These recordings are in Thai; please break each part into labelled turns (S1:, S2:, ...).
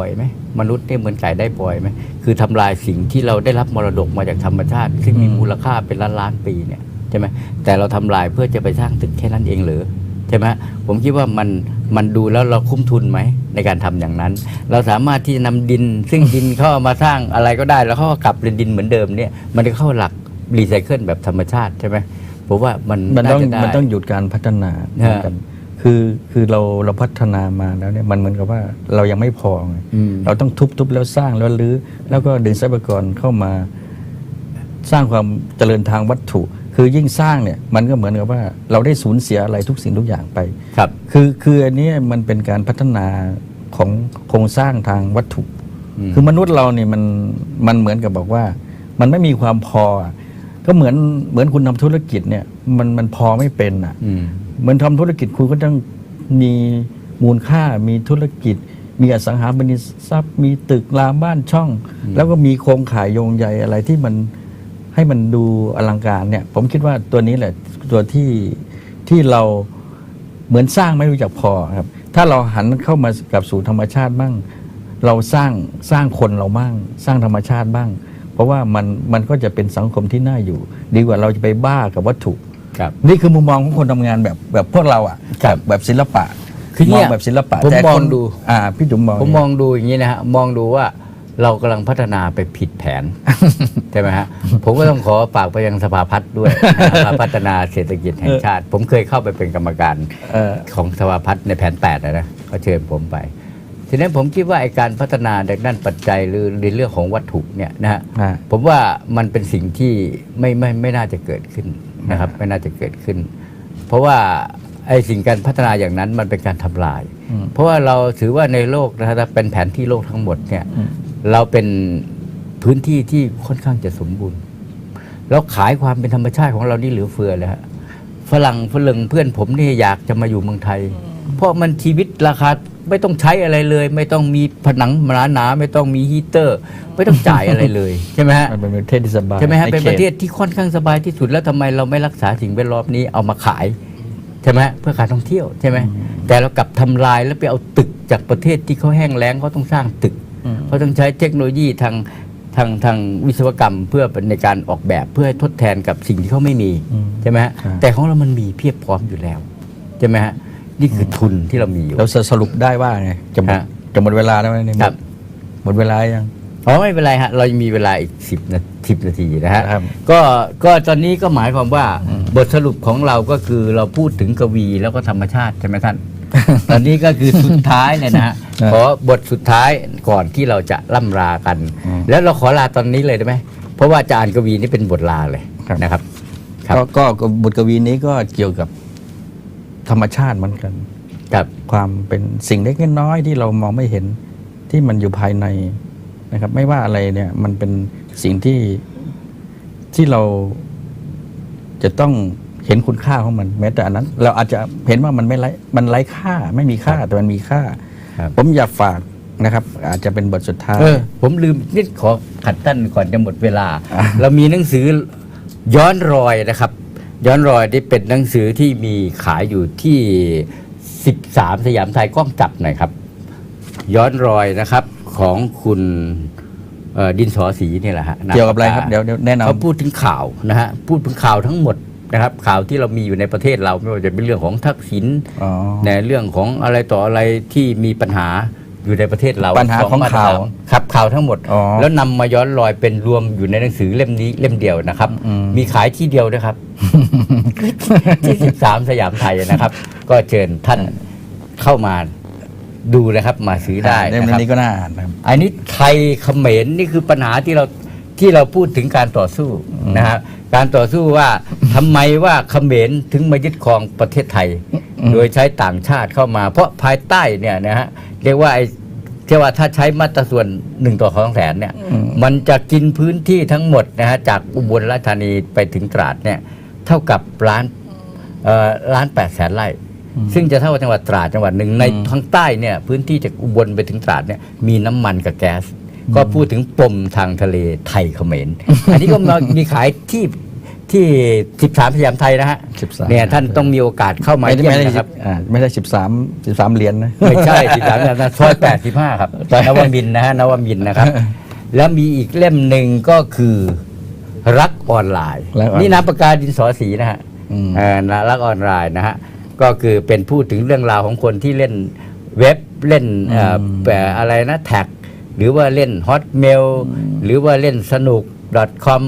S1: อยไหมมนุษย์เนี่ยเหมือนไก่ได้ปล่อยไหมคือทำลายสิ่งที่เราได้รับมรดกมาจากธรรมชาติ ซึ่งมี
S2: อืม
S1: มูลค่าเป็นล้านล้านๆปีเนี่ยใช่ไหมแต่เราทำลายเพื่อจะไปสร้างตึกแค่นั้นเองเหรือใช่ไหมผมคิดว่ามันมันดูแล้วเราคุ้มทุนไหมในการทำอย่างนั้น เราสามารถที่จะนำดิน ซึ่งดินเข้าเอามาสร้างอะไรก็ได้ แล้วเขาก็กลับเป็นดินเหมือนเดิมเนี่ยมันจะเข้าหลักรีไซเคิลแบบธรรมชาติใช่ไหมผมว่ามัน
S2: มันต้องา
S1: จะได้
S2: มันต้องหยุดการพัฒนา
S1: ฮะ
S2: กัน คือคือเราเราพัฒนามาแล้วเนี่ยมันเหมือนกับว่าเรายังไม่พอไง
S1: อืม
S2: เราต้องทุบทุบแล้วสร้างแล้วรื้อแล้วก็ดึงทรัพยากรเข้ามา สร้างความเจริญทางวัตถุ คือยิ่งสร้างเนี่ยมันก็เหมือนกับว่าเราได้สูญเสียอะไรทุกสิ่งทุกอย่างไป
S1: ครับ
S2: คือคืออันนี้มันเป็นการพัฒนาของโครงสร้างทางวัตถุ
S1: อืม
S2: คือมนุษย์เราเนี่ยมันมันเหมือนกับบอกว่า มันไม่มีความพออะก็เหมือนเหมือนคุณทำธุรกิจเนี่ย มันมันพอไม่เป็นอะ
S1: อืม
S2: เหมือนทำธุรกิจคุณก็ต้องมีมูลค่ามีธุรกิจ มีอสังหาริมทรัพย์ มีตึกรามบ้านช่อง แล้วก็มีโครงข่ายโยงใยอะไรที่มันให้มันดูอลังการเนี่ย ผมคิดว่าตัวนี้แหละตัวที่ที่เราเหมือนสร้างไม่รู้จักพอครับ ถ้าเราหันเข้ามากับสู่ธรรมชาติบ้าง เราสร้างสร้างคนเราบ้าง สร้างธรรมชาติบ้าง เพราะว่ามันมันก็จะเป็นสังคมที่น่าอยู่ ดีกว่าเราจะไปบ้ากับวัตถุ
S1: ครับ
S2: นี่คือมุมมองของคนทำงานแบบแบบพวกเราอะ
S1: ครับ
S2: แบบแบบศิลปะ
S1: คือ
S2: ม
S1: เนี่
S2: อง
S1: ย
S2: แบบศิลปะ
S1: ผม
S2: แต่
S1: มอง
S2: คน
S1: ดู
S2: อ่าพี่จุ๋มมอง
S1: ผมมองดูอย่างนี้นะฮะมองดูว่าเรากำลังพัฒนาไปผิดแผนใช่ไหมฮะผมก็ต้องขอฝากไปยังสภาพัฒน์ด้วยสภาพัฒนาเศรษฐกิจแห่งชาติ ผมเคยเข้าไปเป็นกรรมการ
S2: เออ
S1: ของสภาพัฒน์ในแผน8นะนะก็เชิญผมไปทีนี้ผมคิดว่าไอการพัฒนาในด้านปัจจัยหรือในเรื่องของวัตถุเนี่ยนะฮะ
S2: อ่า
S1: ผมว่ามันเป็นสิ่งที่ไม่ไม่ไม่น่าจะเกิดขึ้น นะครับไม่น่าจะเกิดขึ้น เพราะว่าไอสิ่งการพัฒนาอย่างนั้นมันเป็นการทำลาย
S2: อืม
S1: เพราะว่าเราถือว่าในโลกนะครับถ้าเป็นแผนที่โลกทั้งหมดเนี่ย
S2: อืม
S1: เราเป็นพื้นที่ที่ค่อนข้างจะสมบูรณ์เราขายความเป็นธรรมชาติของเรานี่เหลือเฟือเลยฮะฝรั่งฝรั่งเพื่อนผมนี่อยากจะมาอยู่เมืองไทย เพราะมันชีวิตราคา ไม่ต้องใช้อะไรเลย ไม่ต้องมีผนังหนาหนาๆไม่ต้องมีฮีเตอร์ ไม่ต้องจ่ายอะไรเลยใช่ไหมฮะ
S2: มันเป็นประเทศที่สบาย
S1: ใช่ไหมฮะ
S2: ใน
S1: เป็น
S2: ข
S1: ป
S2: ต
S1: ระเทศที่ค่อนข้างสบายที่สุดแล้วทำไมเราไม่รักษาสิ่งแวดล้อมนี้เอามาขายใช่ไหมเพื่อการท่องเที่ยวใช่ไหมแต่เรากลับทำลายแล้วไปเอาตึกจากประเทศที่เขาแห้งแล้งเขาต้องสร้างตึก
S2: อืม
S1: เขาต้องใช้เทคโนโลยีทางทางทางวิศวกรรมเพื่อในการออกแบบเพื่อให้ทดแทนกับสิ่งที่เขาไม่มี
S2: อืม
S1: ใช่ไหมฮะ
S2: ครับ
S1: แต่ของเรามันมีเพียบพร้อมอยู่แล้วใช่ไหมฮะ นี่คือทุนที่เรามีอยู่
S2: เราจะสรุปได้ว่าไงจะหมด
S1: ฮะ
S2: จะหมดเวลาแล้วไหมเนี่ย
S1: ครับ
S2: หมดเวลายัง
S1: อ๋อไม่เป็นไรฮะ เรายังมีเวลาอีกสิบนาสิบนาทีนะฮะ
S2: ครับ
S1: ก็ก็ตอนนี้ก็หมายความว่าบทสรุปของเราก็คือเราพูดถึงกวีแล้วก็ธรรมชาติใช่ไหมท่าน ตอนนี้ก็คือสุดท้ายเนี่ยนะฮะ
S2: ครับ
S1: ขอบทสุดท้ายก่อนที่เราจะล่ำลากัน
S2: อืม
S1: แล้วเราขอลาตอนนี้เลยได้ไหมเพราะว่าจะอ่านกวีนี่เป็นบทลาเลย
S2: ครับ
S1: นะครับ ครับ
S2: ก็ก็ก็บทกวีนี้ก็เกี่ยวกับ ธรรมชาติเหมือนกัน
S1: กับ
S2: ความเป็นสิ่งเล็กน้อยที่เรามองไม่เห็นที่มันอยู่ภายในนะครับ ไม่ว่าอะไรเนี่ยมันเป็นสิ่งที่ที่เราจะต้องเห็นคุณค่าของมัน แม้แต่อันนั้น เราอาจจะเห็นว่ามันไม่ไร้มันไร้ค่า ไม่มีค่าแต่มันมีค่า
S1: ครับ
S2: ผมอยากฝากนะครับ อาจจะเป็นบทสุดท้าย
S1: เออผมลืมนิดขอขัดท่านก่อนจะหมดเวลา
S2: อะ
S1: เรามีหนังสือย้อนรอยนะครับ ย้อนรอยที่เป็นหนังสือที่มีขายอยู่ที่ 13 สยามไทยกล้องจับหน่อยครับ ย้อนรอยนะครับของคุณเอ่อดินสอสีนี่แหละฮะ
S2: เกี่ยวกับอะไรครับเดี๋ยวเดี๋ยวแนะนำ
S1: เขาพูดถึงข่าวนะฮะพูดถึงข่าวทั้งหมดนะครับ ข่าวที่เรามีอยู่ในประเทศเราไม่ว่าจะเป็นเรื่องของทักษิณ
S2: อ๋อ
S1: ในเรื่องของอะไรต่ออะไรที่มีปัญหา อยู่ในประเทศเรา
S2: ปัญหาของ
S1: สมรถ
S2: ข่าว
S1: ครับข่าวทั้งหมด
S2: อ๋อ
S1: แล้วนำมาย้อนรอยเป็นรวมอยู่ในหนังสือเล่มนี้เล่มเดียวนะครับ
S2: อืม
S1: มีขายที่เดียวนะครับที่13สยามไทยนะครับ ก็เชิญท่านเข้ามาดูนะครับมาซื้อได้
S2: เล่ม
S1: นะครับ
S2: นี้ก็น่าอ่านนะครับ
S1: อันนี้ไทยเขมรนี่คือปัญหาที่เรา ที่เราพูดถึงการต่อสู้นะครับการต่อสู้ว่าทำไมว่าเขมรถึงมายึดครองประเทศไทย โดยใช้ต่างชาติเข้ามา เพราะภายใต้เนี่ยนะฮะเรียกว่าไอ้ที่ว่าถ้าใช้มาตราส่วนหนึ่งต่อสองแสนเนี่ย
S2: อืม
S1: มันจะกินพื้นที่ทั้งหมดนะฮะจากอุบลราชธานีไปถึงตราดเนี่ยเท่ากับล้านเอ่อล้านแปดแสนไร่ซึ่งจะเท่ากับจังหวัดตราดจังหวัดหนึ่งในทางใต้เนี่ยพื้นที่จากอุบลไปถึงตราดเนี่ยมีน้ำมันกับแก๊ส ก็พูดถึงปมทางทะเลไทยเขมร อันนี้ก็มามีขายที่ที่ 13สยามไทยนะฮะ
S2: 13
S1: เนี่ยท่านต้องมีโอกาสเข้ามา
S2: ไม่ได้
S1: เยี่ยม
S2: ไม่ได้
S1: นะครับ
S2: อ่า ไม่ได้สิบสามสิบสามเหรียญนะ
S1: ไม่ใช่สิบสามนะซอยแปดสิบห้าครับ
S2: ใช่
S1: นวมินทร์นะฮะนวมินทร์นะครับ แล้วมีอีกเล่มหนึ่งก็คือรักออนไลน์
S2: รักออนไลน์
S1: นี่น้ำปากกาดินสอสีนะฮะ
S2: อืม
S1: เออนะรักออนไลน์นะฮะก็คือเป็นพูดถึงเรื่องราวของคนที่เล่นเว็บเล่นเอ่อแบบอะไรนะแท็ก หรือว่าเล่นฮอตเมลหรือว่าเล่นสนุก .com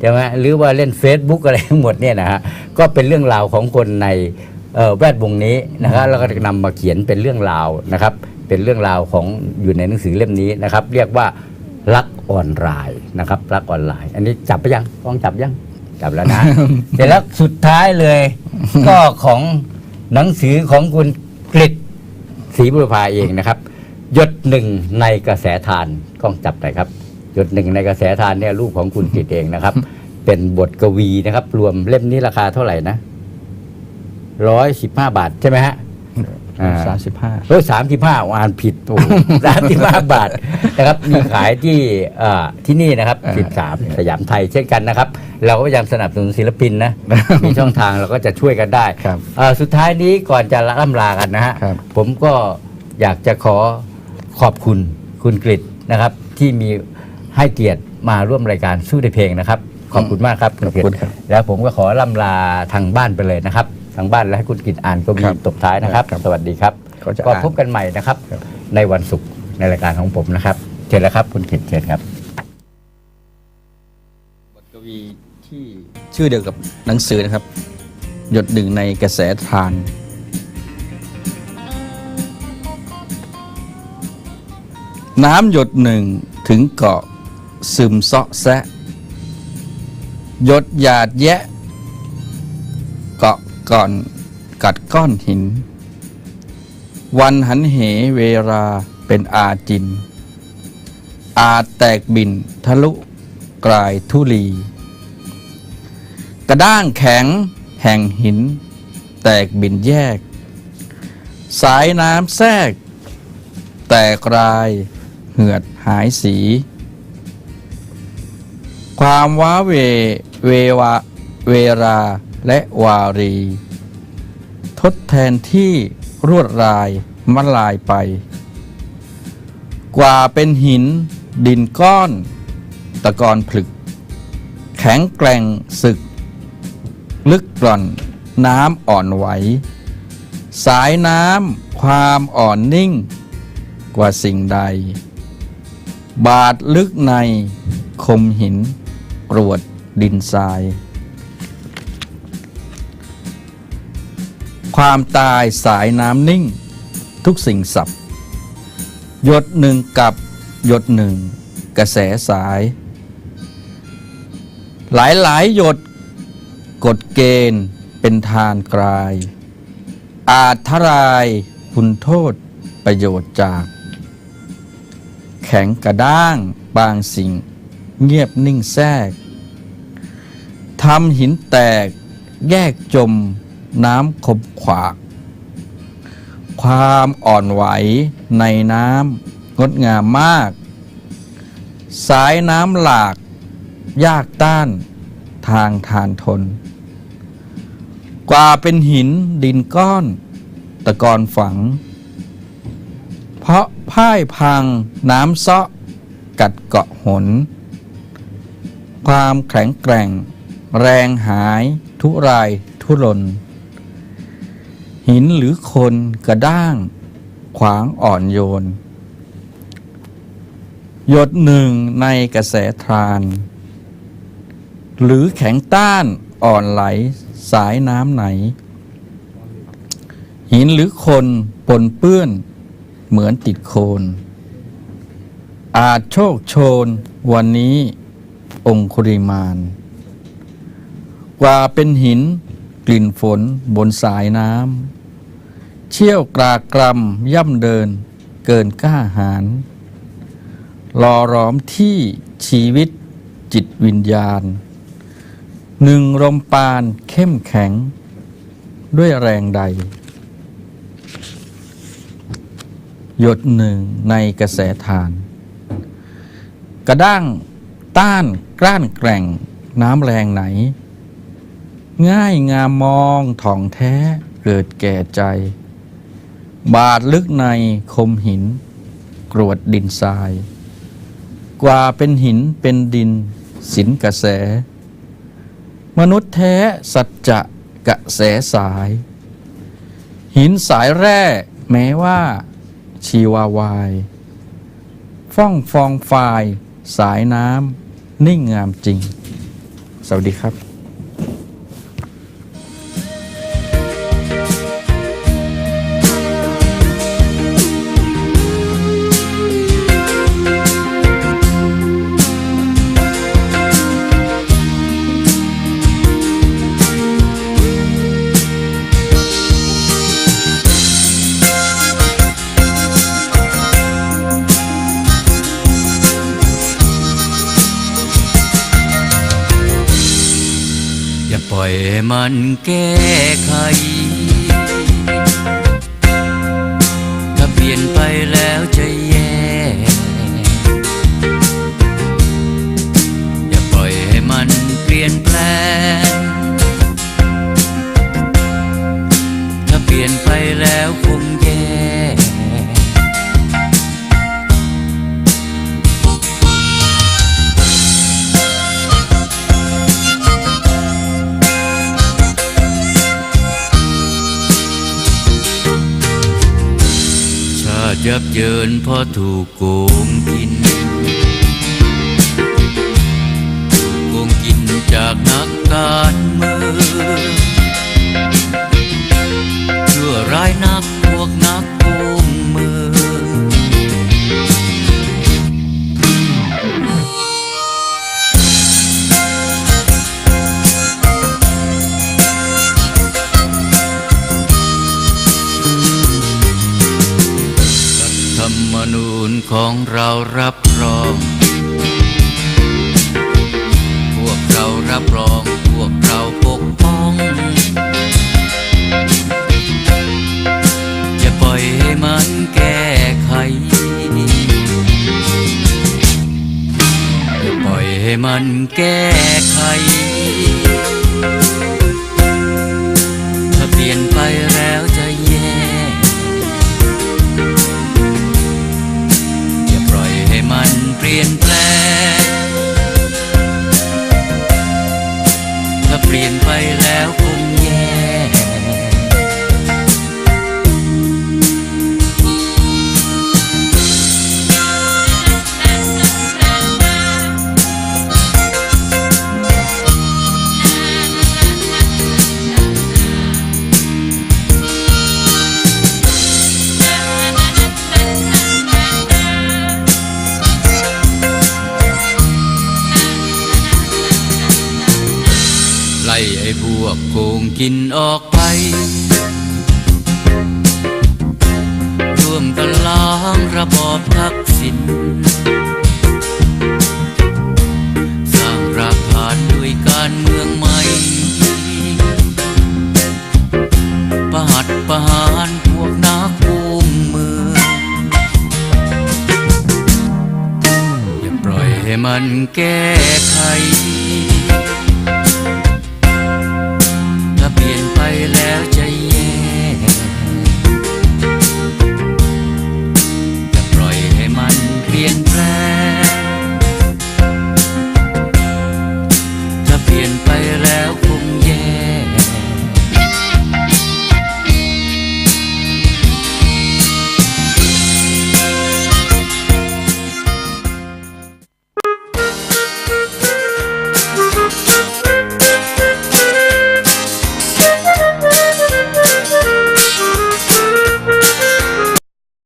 S1: ใช่ไหมหรือว่าเล่น Facebook อะไรทั้งหมดเนี่ยนะฮะก็เป็นเรื่องราวของคนในเอ่อแวดวงนี้นะครับแล้วก็นำมาเขียนเป็นเรื่องราวนะครับ เป็นเรื่องราวของอยู่ในหนังสือเล่มนี้นะครับ เรียกว่ารักออนไลน์นะครับรักออนไลน์ อันนี้จับไปยังกล้องจับยังจับแล้วนะเสร็จแล้วสุดท้ายเลย ก็ของหนังสือของคุณกฤษศรีบุรพาเองนะครับ หยดหนึ่งในกระแสทานกล้องจับหน่อยครับหยดหนึ่งในกระแสทานเนี่ยรูปของคุณกฤษเองนะครับ เป็นบทกวีนะครับ รวมเล่มนี้ราคาเท่าไหร่นะร้อยสิบห้าบาทใช่ไหมฮะอ่า
S2: สามสิบห้า
S1: เออสามสิบห้าอ่านผิดโอ้สามสิบห้าบาทนะครับ มีขายที่เอ่อที่นี่นะครับสิบสามสยามไทยเช่นกันนะครับ เราก็พยายามสนับสนุนศิลปินนะ มีช่องทางเราก็จะช่วยกันได้
S2: ครับ
S1: เอ่อสุดท้ายนี้ก่อนจะล่ำลากันนะฮะ
S2: ครับ
S1: ผมก็อยากจะขอ ขอบคุณคุณกฤษนะครับ ที่มีให้เกียรติมาร่วมรายการสู้ในเพลงนะครับ ขอบคุณมากครับคุณกฤษ
S2: ขอบคุณครับ
S1: แล้วผมก็ขอล่ำลาทางบ้านไปเลยนะครับ ทางบ้านแล้วให้คุณกฤษอ่านกวี
S2: ครับ
S1: ตบท้ายนะครับ
S2: ครับ
S1: สวัสดีครับ
S2: ก็จะ
S1: ก็
S2: อ่าน
S1: พบกันใหม่นะครับ ในวันศุกร์ในรายการของผมนะครับเชิญแล้วครับคุณกฤษเชิญครับ
S2: บทกวีที่ชื่อเดียวกับหนังสือนะครับ หยดหนึ่งในกระแสทาน น้ำหยดหนึ่งถึงเกาะซึมเซาะแซะหยดหยาดแยะ เกาะก่อนกัดก้อนหิน วันหันเหเวลาเป็นอาจิน อาจแตกบินทะลุกลายทุลี กระด้างแข็งแห่งหิน แตกบินแยก สายน้ำแทรก แตกราย เหือดหายสี ความว้าเว เววาเวลาและวารี ทดแทนที่รวดรายมลายไป กว่าเป็นหิน ดินก้อน ตะกอนผลึก แข็งแกร่งศึก ลึกกร่อนน้ำอ่อนไหว สายน้ำความอ่อนนิ่ง กว่าสิ่งใด บาดลึกในคมหินกรวดดินทราย ความตายสายน้ำนิ่ง ทุกสิ่งสับหยดหนึ่งกับหยดหนึ่ง กระแสสาย หลายหลายๆหยดกฎเกณฑ์เป็นทานกลาย อาจทรายคุณโทษประโยชน์จาก แข็งกระด้าง บางสิ่ง เงียบนิ่งแทรกทำหินแตกแยกจมน้ำคมขวาก ความอ่อนไหวในน้ำงดงามมาก สายน้ำหลาก ยากต้านทางทานทน กว่าเป็นหินดินก้อน ตะกอนฝัง เพราะ พ่ายพัง น้ำเซาะ กัดเกาะหน ความแข็งแกร่ง แรงหาย ทุรายทุรน หินหรือคนกระด้าง ขวางอ่อนโยน หยดหนึ่งในกระแสทาน หรือแข็งต้านอ่อนไหลสายน้ำไหน หินหรือคนปนเปื้อน เหมือนติดโคลนอาจโชคโชนวันนี้องคุริมาน กว่าเป็นหินกลิ่นฝนบนสายน้ำเชี่ยวกรากรำย่ำเดินเกินกล้าหาญรอร้อมที่ชีวิตจิตวิญญาณ หนึ่งลมปานเข้มแข็งด้วยแรงใด หยดหนึ่งในกระแสทาน กระด้างต้านกล้านแกร่งน้ำแรงไหน ง่ายงามมองถ่องแท้เกิดแก่ใจ บาดลึกในคมหิน กรวดดินทราย กว่าเป็นหินเป็นดินสินกระแส มนุษย์แท้สัจจะกระแสสาย หินสายแร่แม้ว่า ชีวาวาย ฟ้องฟองฟาย สายน้ำนิ่งงามจริง สวัสดีครับ
S1: ให้มันแก้ไข ถ้าเปลี่ยนไปแล้วจะแย่ อย่าปล่อยให้มันเปลี่ยนแปลง ถ้าเปลี่ยนไปแล้วคง เยินเพราะถูกโกงกิน ถูกโกงกินจากนักการ เรารับรอง พวกเรารับรอง พวกเราปกป้อง จะปล่อยให้มันแก้ไข จะปล่อยให้มันแก้ไข ถ้าเปลี่ยนไปแล้วจะ กินออกไป ร่วมกันล้างระบอบทักษิณสร้างรากฐานด้วยการเมืองใหม่ ประหัดประหารพวกนักโกงเมืองอย่าปล่อยให้มันแก้